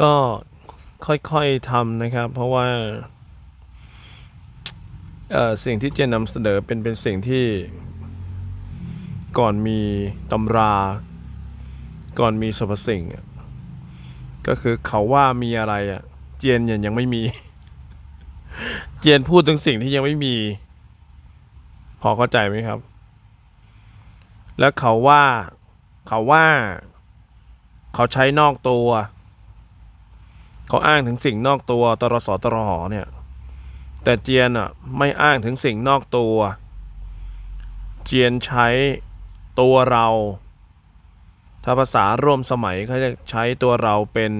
ก็ค่อยๆทำนะครับ เพราะว่าสิ่งที่เจนนำเสนอเป็นเป็นสิ่งที่ก่อนมีตำรา ก่อนมีสรรพสิ่งอะก็คือเขาว่ามีอะไรอะเจนยังยังไม่มี เจนพูดถึงสิ่งที่ยังไม่มี พอเข้าใจไหมครับ แล้วเขาว่า เขาว่า เขาใช้นอกตัว เขาอ้างถึงสิ่งนอกตัวตรสตรหเนี่ย แต่เจียนอะไม่อ้างถึงสิ่งนอกตัว เจียนใช้ตัวเรา ถ้าภาษาร่วมสมัยเขาจะใช้ตัวเราเป็น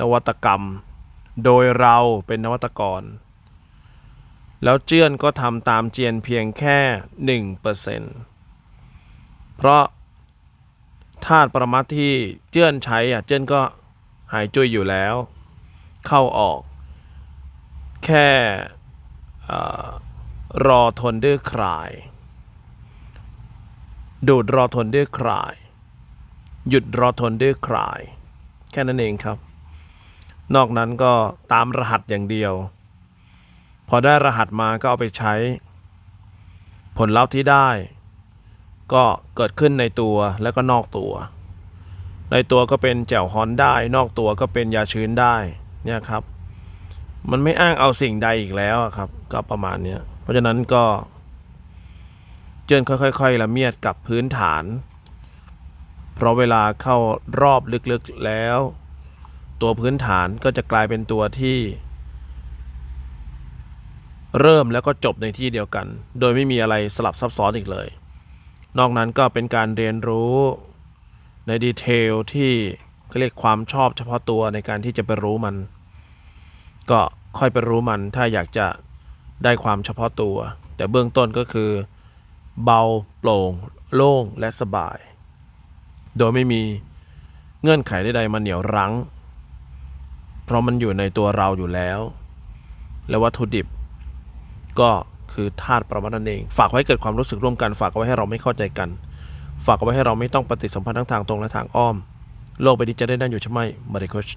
นวัตกรรม โดยเราเป็นนวัตกร แล้วเจียนก็ทำตามเจียนเพียงแค่หนึ่งเปอร์เซ็นเพราะธาตุประมัตถ์ที่เจียนใช้อะเจียนก็หายจุยอยู่แล้ว เข้าออก แค่รอทนดื้อคลาย ดูดรอทนดื้อคลาย หยุดรอทนดื้อคลาย แค่นั้นเองครับ นอกนั้นก็ตามรหัสอย่างเดียว พอได้รหัสมาก็เอาไปใช้ ผลลัพธ์ที่ได้ ก็เกิดขึ้นในตัวและก็นอกตัว ในตัวก็เป็นแจ่วฮอนได้ นอกตัวก็เป็นยาชื้นได้ เนี่ยครับ มันไม่อ้างเอาสิ่งใดอีกแล้วครับ ก็ประมาณนี้เพราะฉะนั้นก็ เจินค่อยๆละเมียดกับพื้นฐาน เพราะเวลาเข้ารอบลึกๆแล้ว ตัวพื้นฐานก็จะกลายเป็นตัวที่ เริ่มแล้วก็จบในที่เดียวกัน โดยไม่มีอะไรสลับซับซ้อนอีกเลย นอกนั้นก็เป็นการเรียนรู้ในดีเทลที่ เขาเรียกความชอบเฉพาะตัวในการที่จะไปรู้มัน ก็ค่อยไปรู้มันถ้าอยากจะได้ความเฉพาะตัว แต่เบื้องต้นก็คือ เบาโปร่ง โล่งและสบาย โดยไม่มีเงื่อนไขใดๆมาเหนี่ยวรั้ง เพราะมันอยู่ในตัวเราอยู่แล้ว และวัตถุดิบ ก็คือธาตุประมาณนั่นเอง ฝากไว้เกิดความรู้สึกร่วมกัน ฝากไว้ให้เราไม่เข้าใจกัน ฝากไว้ให้เราไม่ต้องปฏิสัมพันธ์ทั้งทางตรงและทางอ้อม โลกใบนี้จะได้นั่งอยู่ใช่ไหมมาริโคช